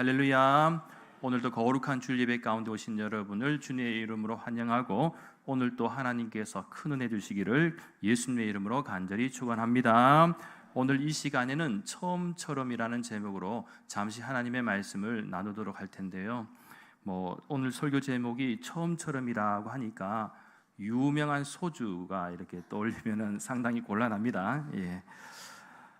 할렐루야. 오늘도 거룩한 주일 예배 가운데 오신 여러분을 주님의 이름으로 환영하고 오늘 또 하나님께서 큰 은혜 주시기를 예수님의 이름으로 간절히 축원합니다. 오늘 이 시간에는 처음처럼이라는 제목으로 잠시 하나님의 말씀을 나누도록 할 텐데요. 뭐 오늘 설교 제목이 처음처럼이라고 하니까 유명한 소주가 이렇게 떠올리면은 상당히 곤란합니다. 예.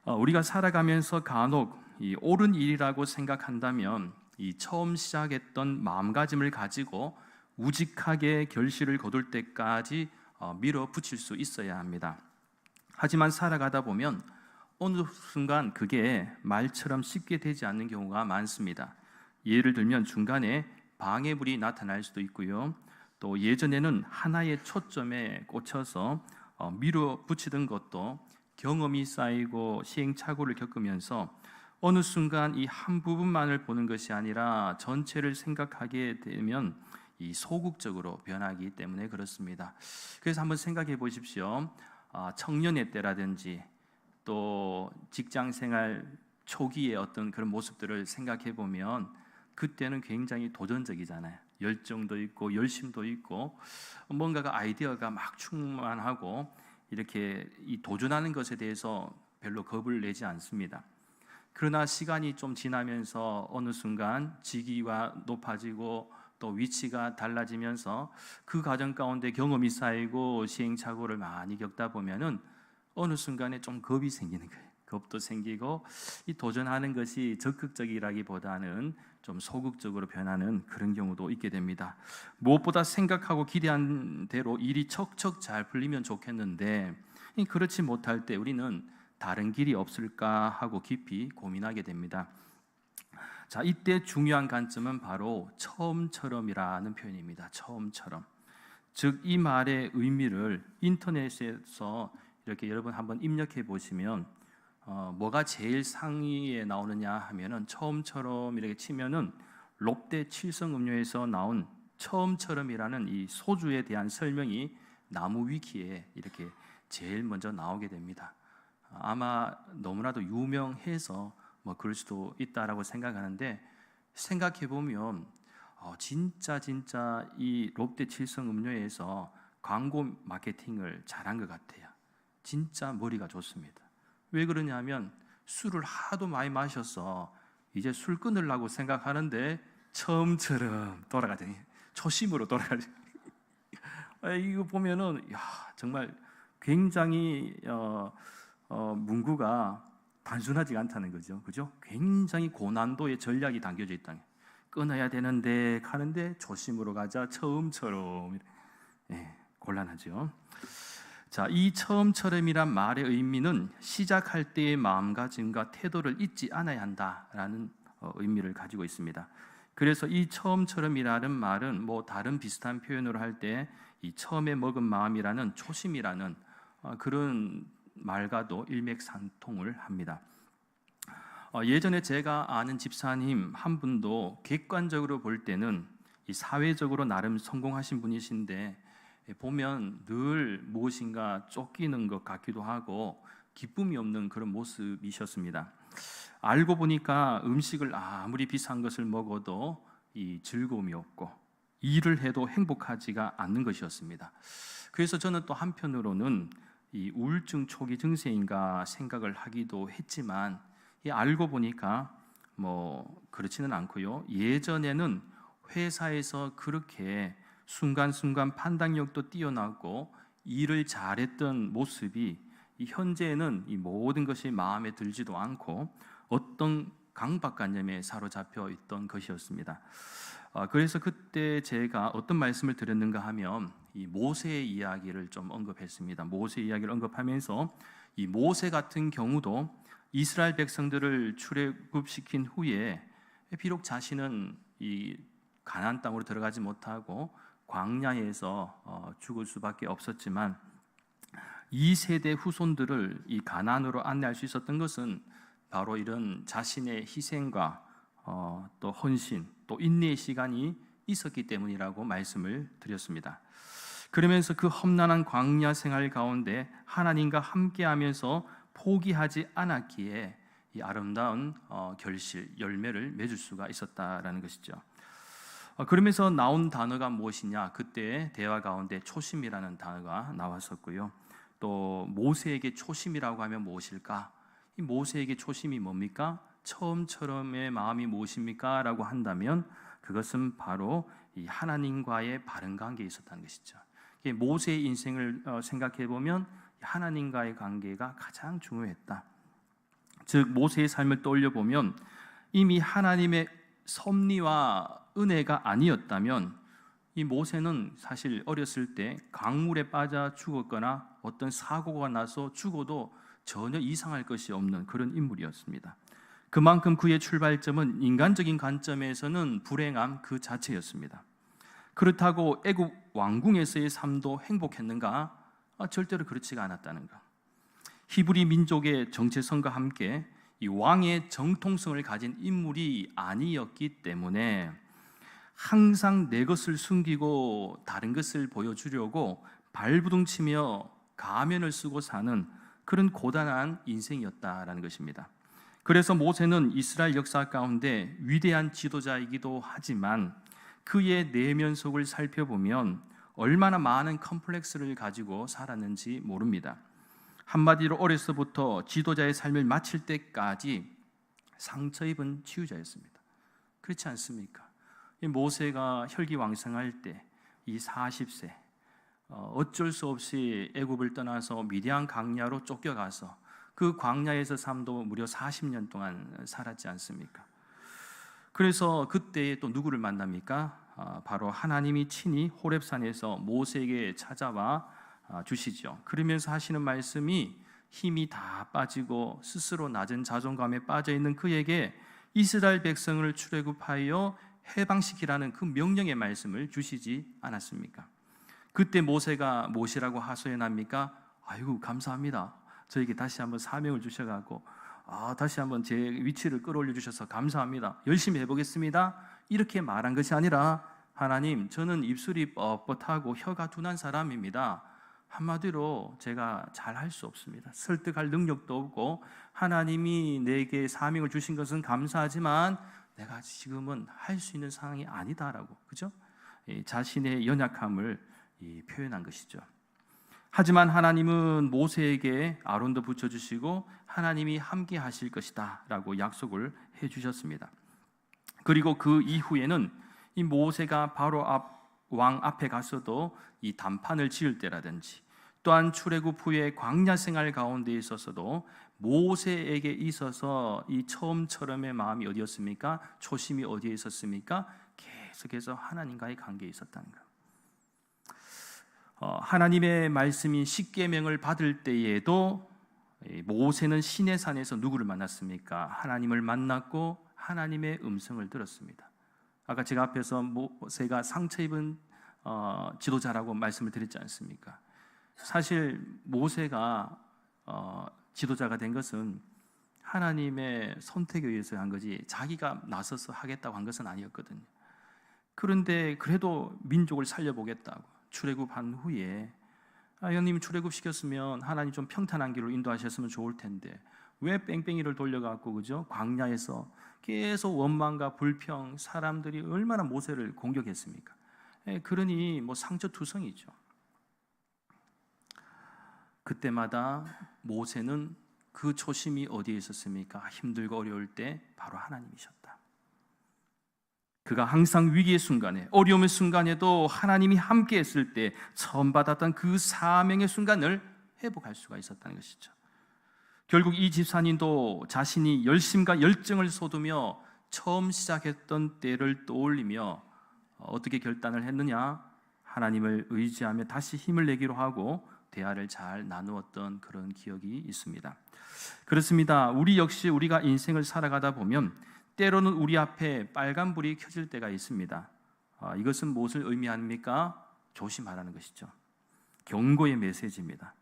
어, 우리가 살아가면서 간혹 이 옳은 일이라고 생각한다면 이 처음 시작했던 마음가짐을 가지고 우직하게 결실을 거둘 때까지 어, 밀어붙일 수 있어야 합니다. 하지만 살아가다 보면 어느 순간 그게 말처럼 쉽게 되지 않는 경우가 많습니다. 예를 들면 중간에 방해물이 나타날 수도 있고요. 또 예전에는 하나의 초점에 꽂혀서 어, 밀어붙이던 것도 경험이 쌓이고 시행착오를 겪으면서 어느 순간 이 한 부분만을 보는 것이 아니라 전체를 생각하게 되면 이 소극적으로 변하기 때문에 그렇습니다. 그래서 한번 생각해 보십시오. 아, 청년의 때라든지 또 직장 생활 초기의 어떤 그런 모습들을 생각해 보면 그때는 굉장히 도전적이잖아요. 열정도 있고 열심도 있고 뭔가가 아이디어가 막 충만하고 이렇게 이 도전하는 것에 대해서 별로 겁을 내지 않습니다. 그러나 시간이 좀 지나면서 어느 순간 직위가 높아지고 또 위치가 달라지면서 그 과정 가운데 경험이 쌓이고 시행착오를 많이 겪다 보면은 어느 순간에 좀 겁이 생기는 거예요. 겁도 생기고 이 도전하는 것이 적극적이라기보다는 좀 소극적으로 변하는 그런 경우도 있게 됩니다. 무엇보다 생각하고 기대한 대로 일이 척척 잘 풀리면 좋겠는데 그렇지 못할 때 우리는 다른 길이 없을까 하고 깊이 고민하게 됩니다. 자, 이때 중요한 관점은 바로 처음처럼이라는 표현입니다. 처음처럼. 즉, 이 말의 의미를 인터넷에서 이렇게 여러분 한번 입력해 보시면 어, 뭐가 제일 상위에 나오느냐 하면은 처음처럼 이렇게 치면은 롯데 칠성 음료에서 나온 처음처럼이라는 이 소주에 대한 설명이 나무 위키에 이렇게 제일 먼저 나오게 됩니다. 아마 너무나도 유명해서 뭐 그럴 수도 있다라고 생각하는데 생각해 보면 어, 진짜 진짜 이 롯데 칠성 음료에서 광고 마케팅을 잘한 것 같아요. 진짜 머리가 좋습니다. 왜 그러냐면 술을 하도 많이 마셔서 이제 술 끊으려고 생각하는데 처음처럼 돌아가더니 초심으로 돌아가지. 이거 보면은 야 정말 굉장히 어, 어, 문구가 단순하지 않다는 거죠. 그죠? 굉장히 고난도의 전략이 담겨져 있다. 끊어야 되는데 가는데 조심으로 가자. 처음처럼. 예, 곤란하죠. 자, 이 처음처럼이란 말의 의미는 시작할 때의 마음가짐과 태도를 잊지 않아야 한다라는 어, 의미를 가지고 있습니다. 그래서 이 처음처럼이라는 말은 뭐 다른 비슷한 표현으로 할 때 이 처음에 먹은 마음이라는 초심이라는 어, 그런 말과도 일맥상통을 합니다. 어, 예전에 제가 아는 집사님 한 분도 객관적으로 볼 때는 이 사회적으로 나름 성공하신 분이신데 보면 늘 무엇인가 쫓기는 것 같기도 하고 기쁨이 없는 그런 모습이셨습니다. 알고 보니까 음식을 아무리 비싼 것을 먹어도 이 즐거움이 없고 일을 해도 행복하지가 않는 것이었습니다. 그래서 저는 또 한편으로는 이 우울증 초기 증세인가 생각을 하기도 했지만 알고 보니까 뭐 그렇지는 않고요. 예전에는 회사에서 그렇게 순간순간 판단력도 뛰어나고 일을 잘했던 모습이 현재는 이 모든 것이 마음에 들지도 않고 어떤 강박관념에 사로잡혀 있던 것이었습니다. 아, 그래서 그때 제가 어떤 말씀을 드렸는가 하면 이 모세의 이야기를 좀 언급했습니다. 모세 이야기를 언급하면서 이 모세 같은 경우도 이스라엘 백성들을 출애굽시킨 후에 비록 자신은 이 가나안 땅으로 들어가지 못하고 광야에서 어, 죽을 수밖에 없었지만 이 세대 후손들을 이 가나안으로 안내할 수 있었던 것은 바로 이런 자신의 희생과 어, 또 헌신, 또 인내의 시간이 있었기 때문이라고 말씀을 드렸습니다. 그러면서 그 험난한 광야 생활 가운데 하나님과 함께하면서 포기하지 않았기에 이 아름다운 어, 결실 열매를 맺을 수가 있었다라는 것이죠. 어, 그러면서 나온 단어가 무엇이냐? 그때 대화 가운데 초심이라는 단어가 나왔었고요. 또 모세에게 초심이라고 하면 무엇일까? 이 모세에게 초심이 뭡니까? 처음처럼의 마음이 무엇입니까? 라고 한다면 그것은 바로 이 하나님과의 바른 관계에 있었다는 것이죠. 모세의 인생을 어, 생각해 보면 하나님과의 관계가 가장 중요했다. 즉 모세의 삶을 떠올려 보면 이미 하나님의 섭리와 은혜가 아니었다면 이 모세는 사실 어렸을 때 강물에 빠져 죽었거나 어떤 사고가 나서 죽어도 전혀 이상할 것이 없는 그런 인물이었습니다. 그만큼 그의 출발점은 인간적인 관점에서는 불행함 그 자체였습니다. 그렇다고 애굽 왕궁에서의 삶도 행복했는가? 아, 절대로 그렇지가 않았다는 것. 히브리 민족의 정체성과 함께 이 왕의 정통성을 가진 인물이 아니었기 때문에 항상 내 것을 숨기고 다른 것을 보여주려고 발부둥치며 가면을 쓰고 사는 그런 고단한 인생이었다라는 것입니다. 그래서 모세는 이스라엘 역사 가운데 위대한 지도자이기도 하지만 그의 내면 속을 살펴보면 얼마나 많은 컴플렉스를 가지고 살았는지 모릅니다. 한마디로 어려서부터 지도자의 삶을 마칠 때까지 상처 입은 치유자였습니다. 그렇지 않습니까? 이 모세가 혈기왕성할 때 이 40세 어, 어쩔 수 없이 애굽을 떠나서 미디안 광야로 쫓겨가서 그 광야에서 삶도 무려 40년 동안 살았지 않습니까? 그래서 그때 또 누구를 만납니까? 아, 바로 하나님이 친히 호렙산에서 모세에게 찾아와 아, 주시죠. 그러면서 하시는 말씀이 힘이 다 빠지고 스스로 낮은 자존감에 빠져 있는 그에게 이스라엘 백성을 출애굽하여 해방시키라는 그 명령의 말씀을 주시지 않았습니까? 그때 모세가 무엇이라고 하소연합니까? 아이고 감사합니다. 저에게 다시 한번 사명을 주셔가고 아, 다시 한번 제 위치를 끌어올려 주셔서 감사합니다. 열심히 해보겠습니다. 이렇게 말한 것이 아니라 하나님, 저는 입술이 뻣뻣하고 혀가 둔한 사람입니다. 한마디로 제가 잘 할 수 없습니다. 설득할 능력도 없고 하나님이 내게 사명을 주신 것은 감사하지만 내가 지금은 할 수 있는 상황이 아니다라고 그죠? 자신의 연약함을 표현한 것이죠. 하지만 하나님은 모세에게 아론도 붙여주시고 하나님이 함께 하실 것이다라고 약속을 해주셨습니다. 그리고 그 이후에는 이 모세가 바로 앞 왕 앞에 가서도 이 단판을 지을 때라든지 또한 출애굽 후에 광야 생활 가운데 있어서도 모세에게 있어서 이 처음처럼의 마음이 어디였습니까? 초심이 어디에 있었습니까? 계속해서 하나님과의 관계에 있었다는 것. 어, 하나님의 말씀인 십계명을 받을 때에도 모세는 시내 산에서 누구를 만났습니까? 하나님을 만났고 하나님의 음성을 들었습니다. 아까 제가 앞에서 모세가 상처 입은 어, 지도자라고 말씀을 드렸지 않습니까? 사실 모세가 어, 지도자가 된 것은 하나님의 선택에 의해서 한 거지 자기가 나서서 하겠다고 한 것은 아니었거든요. 그런데 그래도 민족을 살려보겠다고 출애굽한 후에 아, 형님 출애굽 시켰으면 하나님 좀 평탄한 길로 인도하셨으면 좋을 텐데 왜 뺑뺑이를 돌려갖고 그죠 광야에서 계속 원망과 불평 사람들이 얼마나 모세를 공격했습니까? 예, 그러니 뭐 상처투성이죠. 그때마다 모세는 그 초심이 어디에 있었습니까? 힘들고 어려울 때 바로 하나님이셨다. 그가 항상 위기의 순간에 어려움의 순간에도 하나님이 함께 했을 때 처음 받았던 그 사명의 순간을 회복할 수가 있었다는 것이죠. 결국 이 집사님도 자신이 열심과 열정을 쏟으며 처음 시작했던 때를 떠올리며 어떻게 결단을 했느냐? 하나님을 의지하며 다시 힘을 내기로 하고 대화를 잘 나누었던 그런 기억이 있습니다. 그렇습니다. 우리 역시 우리가 인생을 살아가다 보면 때로는 우리 앞에 빨간 불이 켜질 때가 있습니다. 아, 이것은 무엇을 의미합니까? 조심하라는 것이죠. 경고의 메시지입니다.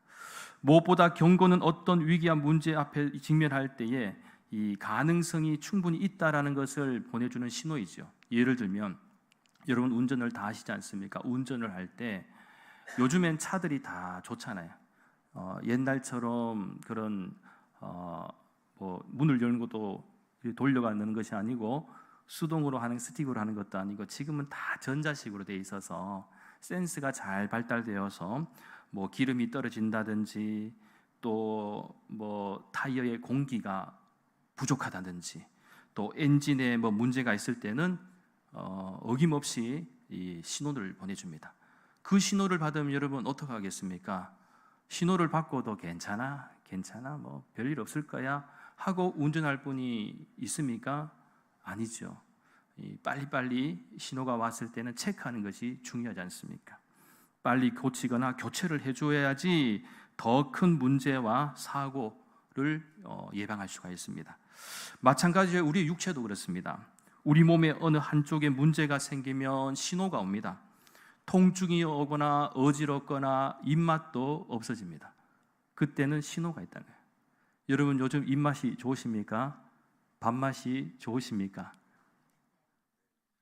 무엇보다 경고는 어떤 위기와 문제 앞에 직면할 때에 이 가능성이 충분히 있다라는 것을 보내주는 신호이죠. 예를 들면 여러분 운전을 다 하시지 않습니까? 운전을 할 때 요즘엔 차들이 다 좋잖아요. 어, 옛날처럼 그런 어, 뭐 문을 여는 것도 이렇게 돌려가 넣는 것이 아니고 수동으로 하는 스틱으로 하는 것도 아니고 지금은 다 전자식으로 돼 있어서 센스가 잘 발달되어서 뭐 기름이 떨어진다든지 또 뭐 타이어의 공기가 부족하다든지 또 엔진에 뭐 문제가 있을 때는 어, 어김없이 이 신호를 보내줍니다. 그 신호를 받으면 여러분 어떻게 하겠습니까? 신호를 받고도 괜찮아, 괜찮아, 뭐 별일 없을 거야 하고 운전할 분이 있습니까? 아니죠. 이 빨리빨리 신호가 왔을 때는 체크하는 것이 중요하지 않습니까? 빨리 고치거나 교체를 해줘야지 더 큰 문제와 사고를 어, 예방할 수가 있습니다. 마찬가지로 우리 육체도 그렇습니다. 우리 몸의 어느 한쪽에 문제가 생기면 신호가 옵니다. 통증이 오거나 어지럽거나 입맛도 없어집니다. 그때는 신호가 있다는 거예요. 여러분 요즘 입맛이 좋으십니까? 밥맛이 좋으십니까?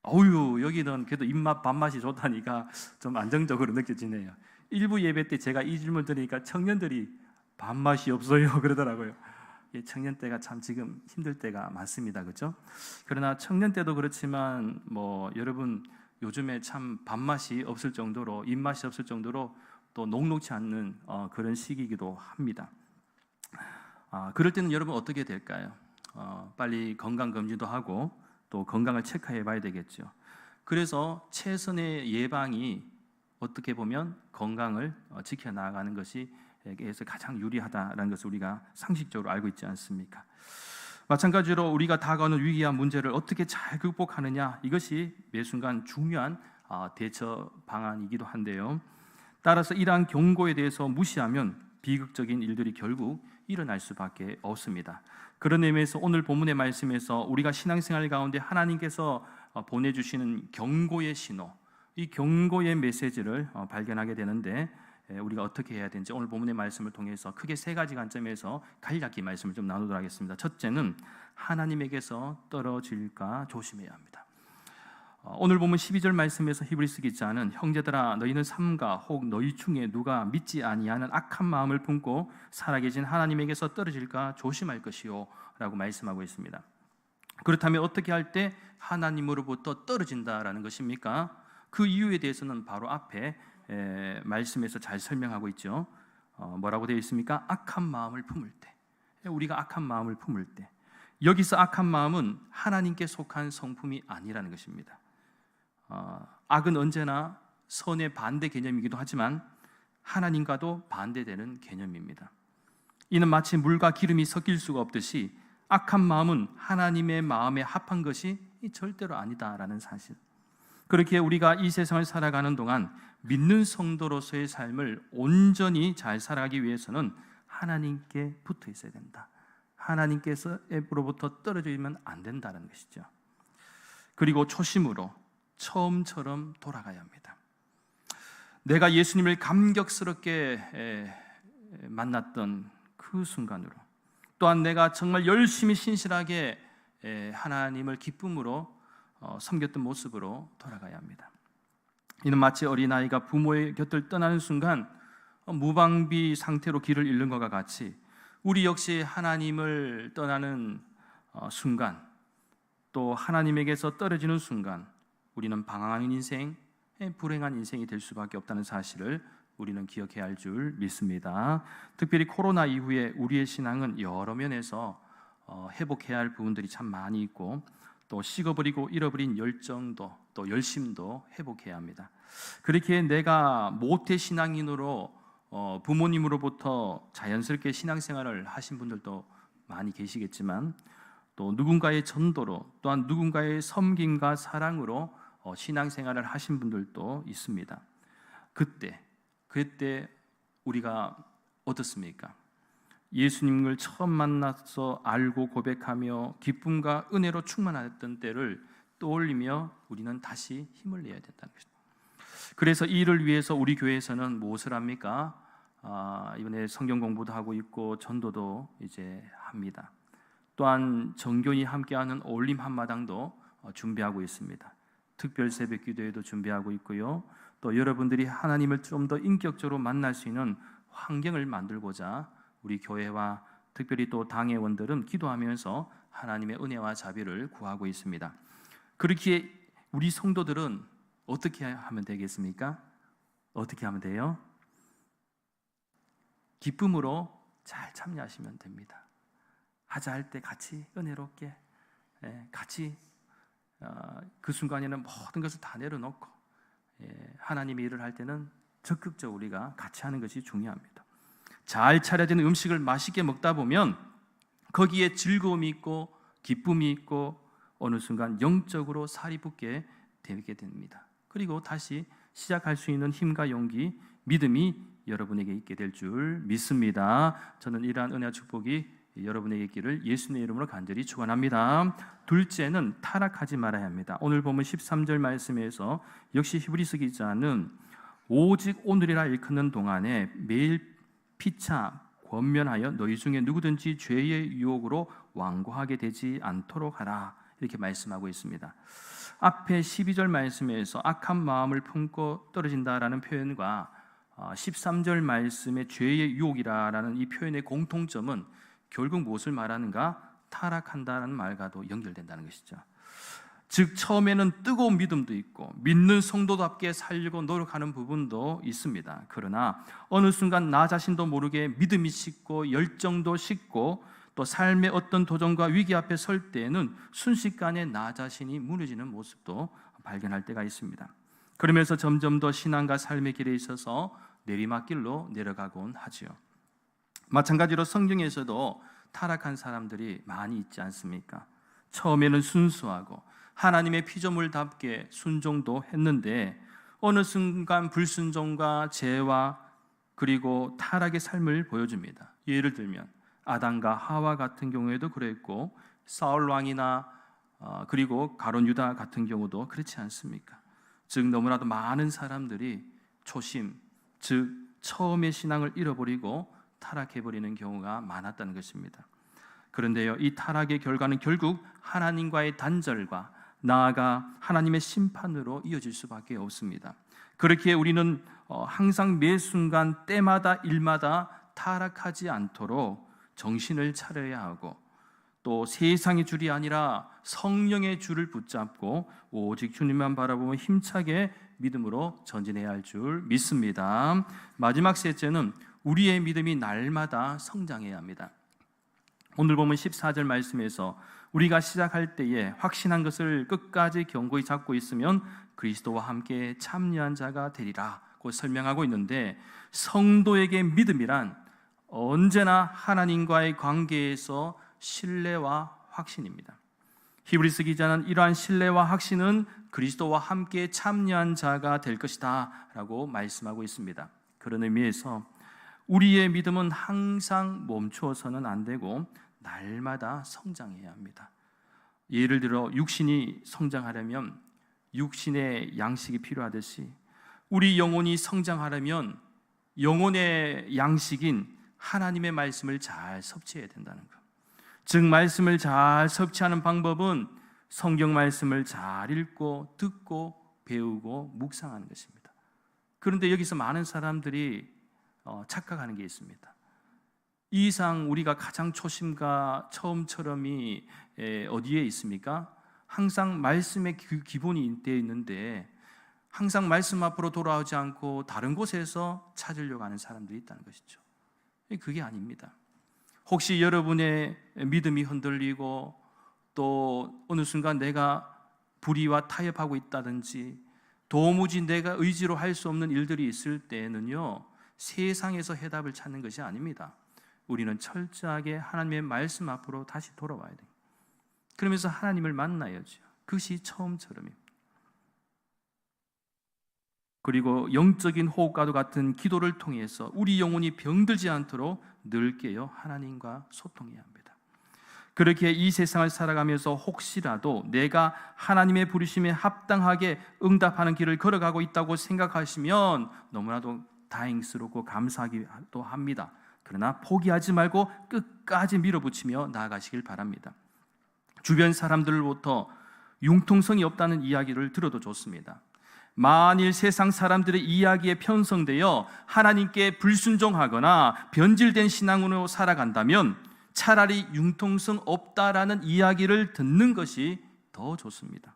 어유 여기는 그래도 입맛 밥맛이 좋다니까 좀 안정적으로 느껴지네요. 일부 예배 때 제가 이 질문 드리니까 청년들이 밥맛이 없어요 그러더라고요. 예, 청년 때가 참 지금 힘들 때가 많습니다, 그렇죠? 그러나 청년 때도 그렇지만 뭐 여러분 요즘에 참 밥맛이 없을 정도로 입맛이 없을 정도로 또 녹록치 않는 어, 그런 시기이기도 합니다. 아, 그럴 때는 여러분 어떻게 될까요? 어, 빨리 건강 검진도 하고 또 건강을 체크해 봐야 되겠죠. 그래서 최선의 예방이 어떻게 보면 건강을 어, 지켜 나가는 것이 에게서 가장 유리하다라는 것을 우리가 상식적으로 알고 있지 않습니까? 마찬가지로 우리가 다가오는 위기와 문제를 어떻게 잘 극복하느냐 이것이 매 순간 중요한 아, 대처 방안이기도 한데요. 따라서 이러한 경고에 대해서 무시하면 비극적인 일들이 결국 일어날 수밖에 없습니다. 그런 의미에서 오늘 본문의 말씀에서 우리가 신앙생활 가운데 하나님께서 어, 보내주시는 경고의 신호, 이 경고의 메시지를 어, 발견하게 되는데 예, 우리가 어떻게 해야 되는지 오늘 본문의 말씀을 통해서 크게 세 가지 관점에서 간략히 말씀을 좀 나누도록 하겠습니다. 첫째는 하나님에게서 떨어질까 조심해야 합니다. 어, 오늘 보면 12절 말씀에서 히브리스 기자는 형제들아 너희는 삼가 혹 너희 중에 누가 믿지 아니하는 악한 마음을 품고 살아계신 하나님에게서 떨어질까 조심할 것이요라고 말씀하고 있습니다. 그렇다면 어떻게 할 때 하나님으로부터 떨어진다라는 것입니까? 그 이유에 대해서는 바로 앞에 에, 말씀에서 잘 설명하고 있죠. 어, 뭐라고 되어 있습니까? 악한 마음을 품을 때, 우리가 악한 마음을 품을 때, 여기서 악한 마음은 하나님께 속한 성품이 아니라는 것입니다. 어, 악은 언제나 선의 반대 개념이기도 하지만 하나님과도 반대되는 개념입니다. 이는 마치 물과 기름이 섞일 수가 없듯이 악한 마음은 하나님의 마음에 합한 것이 절대로 아니다라는 사실. 그렇게 우리가 이 세상을 살아가는 동안 믿는 성도로서의 삶을 온전히 잘 살아가기 위해서는 하나님께 붙어 있어야 된다. 하나님께서로부터 떨어지면 안 된다는 것이죠. 그리고 초심으로 처음처럼 돌아가야 합니다. 내가 예수님을 감격스럽게 만났던 그 순간으로 또한 내가 정말 열심히 신실하게 하나님을 기쁨으로 어, 섬겼던 모습으로 돌아가야 합니다. 이는 마치 어린아이가 부모의 곁을 떠나는 순간 어, 무방비 상태로 길을 잃는 것과 같이 우리 역시 하나님을 떠나는 어, 순간 또 하나님에게서 떨어지는 순간 우리는 방황하는 인생, 불행한 인생이 될 수밖에 없다는 사실을 우리는 기억해야 할 줄 믿습니다. 특별히 코로나 이후에 우리의 신앙은 여러 면에서 어, 회복해야 할 부분들이 참 많이 있고 또 식어버리고 잃어버린 열정도 또 열심도 회복해야 합니다. 그렇게 내가 모태 신앙인으로 어, 부모님으로부터 자연스럽게 신앙생활을 하신 분들도 많이 계시겠지만 또 누군가의 전도로 또한 누군가의 섬김과 사랑으로 어, 신앙생활을 하신 분들도 있습니다. 그때 그때 우리가 어떻습니까? 예수님을 처음 만나서 알고 고백하며 기쁨과 은혜로 충만했던 때를 떠올리며 우리는 다시 힘을 내야 된다는 것입니다. 그래서 이를 위해서 우리 교회에서는 무엇을 합니까? 아, 이번에 성경 공부도 하고 있고 전도도 이제 합니다. 또한 정교히 함께하는 올림 한마당도 어, 준비하고 있습니다. 특별 새벽 기도회도 준비하고 있고요. 또 여러분들이 하나님을 좀 더 인격적으로 만날 수 있는 환경을 만들고자 우리 교회와 특별히 또 당회원들은 기도하면서 하나님의 은혜와 자비를 구하고 있습니다. 그렇기에 우리 성도들은 어떻게 하면 되겠습니까? 어떻게 하면 돼요? 기쁨으로 잘 참여하시면 됩니다. 하자 할 때 같이 은혜롭게 예, 같이 어, 그 순간에는 모든 것을 다 내려놓고 예, 하나님의 일을 할 때는 적극적으로 우리가 같이 하는 것이 중요합니다. 잘 차려진 음식을 맛있게 먹다 보면 거기에 즐거움이 있고 기쁨이 있고 어느 순간 영적으로 살이 붙게 되게 됩니다. 그리고 다시 시작할 수 있는 힘과 용기, 믿음이 여러분에게 있게 될 줄 믿습니다. 저는 이러한 은혜와 축복이 여러분에게 있기를 예수님의 이름으로 간절히 축원합니다. 둘째는 타락하지 말아야 합니다. 오늘 보면 13절 말씀에서 역시 히브리서 기자는 오직 오늘이라 일컫는 동안에 매일 피차 권면하여 너희 중에 누구든지 죄의 유혹으로 완고하게 되지 않도록 하라 이렇게 말씀하고 있습니다. 앞에 12절 말씀에서 악한 마음을 품고 떨어진다라는 표현과 13절 말씀의 죄의 유혹이라는 이 표현의 공통점은 결국 무엇을 말하는가? 타락한다는 말과도 연결된다는 것이죠. 즉 처음에는 뜨거운 믿음도 있고 믿는 성도답게 살려고 노력하는 부분도 있습니다. 그러나 어느 순간 나 자신도 모르게 믿음이 식고 열정도 식고 또 삶의 어떤 도전과 위기 앞에 설 때에는 순식간에 나 자신이 무너지는 모습도 발견할 때가 있습니다. 그러면서 점점 더 신앙과 삶의 길에 있어서 내리막길로 내려가곤 하지요. 마찬가지로 성경에서도 타락한 사람들이 많이 있지 않습니까? 처음에는 순수하고 하나님의 피조물답게 순종도 했는데 어느 순간 불순종과 죄와 그리고 타락의 삶을 보여줍니다. 예를 들면 아담과 하와 같은 경우에도 그랬고 사울 왕이나 어, 그리고 가론 유다 같은 경우도 그렇지 않습니까? 즉 너무나도 많은 사람들이 초심, 즉 처음의 신앙을 잃어버리고 타락해 버리는 경우가 많았다는 것입니다. 그런데요, 이 타락의 결과는 결국 하나님과의 단절과 나아가 하나님의 심판으로 이어질 수밖에 없습니다. 그렇게 우리는 어, 항상 매 순간 때마다 일마다 타락하지 않도록 정신을 차려야 하고 또 세상의 줄이 아니라 성령의 줄을 붙잡고 오직 주님만 바라보며 힘차게 믿음으로 전진해야 할 줄 믿습니다. 마지막 셋째는 우리의 믿음이 날마다 성장해야 합니다. 오늘 보면 14절 말씀에서 우리가 시작할 때에 확신한 것을 끝까지 견고히 잡고 있으면 그리스도와 함께 참여한 자가 되리라고 설명하고 있는데 성도에게 믿음이란 언제나 하나님과의 관계에서 신뢰와 확신입니다. 히브리스 기자는 이러한 신뢰와 확신은 그리스도와 함께 참여한 자가 될 것이다라고 말씀하고 있습니다. 그런 의미에서 우리의 믿음은 항상 멈추어서는 안 되고 날마다 성장해야 합니다. 예를 들어 육신이 성장하려면 육신의 양식이 필요하듯이 우리 영혼이 성장하려면 영혼의 양식인 하나님의 말씀을 잘 섭취해야 된다는 것. 즉 말씀을 잘 섭취하는 방법은 성경 말씀을 잘 읽고 듣고 배우고 묵상하는 것입니다. 그런데 여기서 많은 사람들이 어, 착각하는 게 있습니다. 이 이상 우리가 가장 초심과 처음처럼이 어디에 있습니까? 항상 말씀의 기본이 되어 있는데 항상 말씀 앞으로 돌아오지 않고 다른 곳에서 찾으려고 하는 사람들이 있다는 것이죠. 그게 아닙니다. 혹시 여러분의 믿음이 흔들리고 또 어느 순간 내가 불의와 타협하고 있다든지 도무지 내가 의지로 할 수 없는 일들이 있을 때에는요 세상에서 해답을 찾는 것이 아닙니다. 우리는 철저하게 하나님의 말씀 앞으로 다시 돌아와야 돼요. 그러면서 하나님을 만나야죠. 그것이 처음처럼입니다. 그리고 영적인 호흡과도 같은 기도를 통해서 우리 영혼이 병들지 않도록 늘 깨어 하나님과 소통해야 합니다. 그렇게 이 세상을 살아가면서 혹시라도 내가 하나님의 부르심에 합당하게 응답하는 길을 걸어가고 있다고 생각하시면 너무나도 다행스럽고 감사하기도 합니다. 그러나 포기하지 말고 끝까지 밀어붙이며 나아가시길 바랍니다. 주변 사람들로부터 융통성이 없다는 이야기를 들어도 좋습니다. 만일 세상 사람들의 이야기에 편성되어 하나님께 불순종하거나 변질된 신앙으로 살아간다면 차라리 융통성 없다라는 이야기를 듣는 것이 더 좋습니다.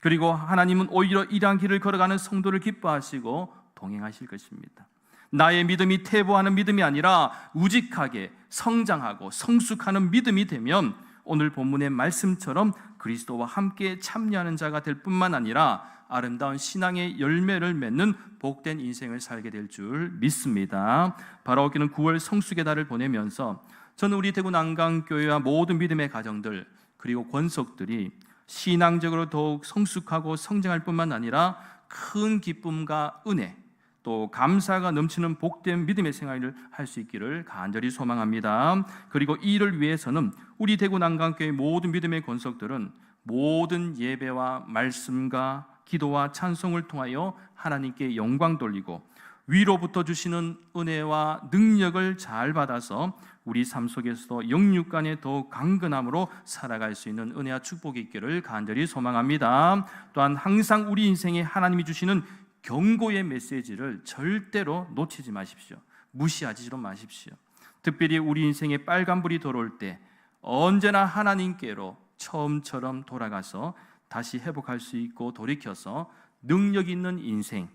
그리고 하나님은 오히려 이러한 길을 걸어가는 성도를 기뻐하시고 동행하실 것입니다. 나의 믿음이 퇴보하는 믿음이 아니라 우직하게 성장하고 성숙하는 믿음이 되면 오늘 본문의 말씀처럼 그리스도와 함께 참여하는 자가 될 뿐만 아니라 아름다운 신앙의 열매를 맺는 복된 인생을 살게 될 줄 믿습니다. 바라오기는 9월 성숙의 달을 보내면서 저는 우리 대구 난강교회와 모든 믿음의 가정들 그리고 권속들이 신앙적으로 더욱 성숙하고 성장할 뿐만 아니라 큰 기쁨과 은혜 또 감사가 넘치는 복된 믿음의 생활을 할 수 있기를 간절히 소망합니다. 그리고 이를 위해서는 우리 대구 난강교회 모든 믿음의 권속들은 모든 예배와 말씀과 기도와 찬송을 통하여 하나님께 영광 돌리고 위로부터 주시는 은혜와 능력을 잘 받아서 우리 삶 속에서도 영육간에 더욱 강건함으로 살아갈 수 있는 은혜와 축복이 있기를 간절히 소망합니다. 또한 항상 우리 인생에 하나님이 주시는 경고의 메시지를 절대로 놓치지 마십시오. 무시하지도 마십시오. 특별히 우리 인생에 빨간불이 들어올 때 언제나 하나님께로 처음처럼 돌아가서 다시 회복할 수 있고 돌이켜서 능력 있는 인생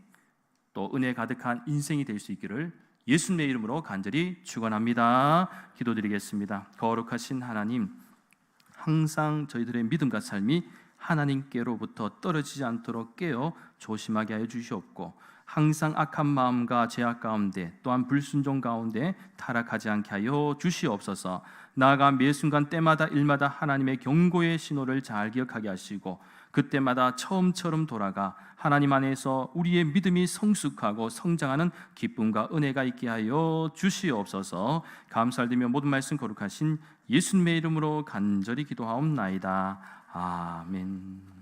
또 은혜 가득한 인생이 될 수 있기를 예수님의 이름으로 간절히 축원합니다. 기도드리겠습니다. 거룩하신 하나님 항상 저희들의 믿음과 삶이 하나님께로부터 떨어지지 않도록 깨어 조심하게 하여 주시옵고 항상 악한 마음과 죄악 가운데 또한 불순종 가운데 타락하지 않게 하여 주시옵소서. 나아가 매 순간 때마다 일마다 하나님의 경고의 신호를 잘 기억하게 하시고 그때마다 처음처럼 돌아가 하나님 안에서 우리의 믿음이 성숙하고 성장하는 기쁨과 은혜가 있게 하여 주시옵소서. 감사드리며 모든 말씀 거룩하신 예수님의 이름으로 간절히 기도하옵나이다. 아멘.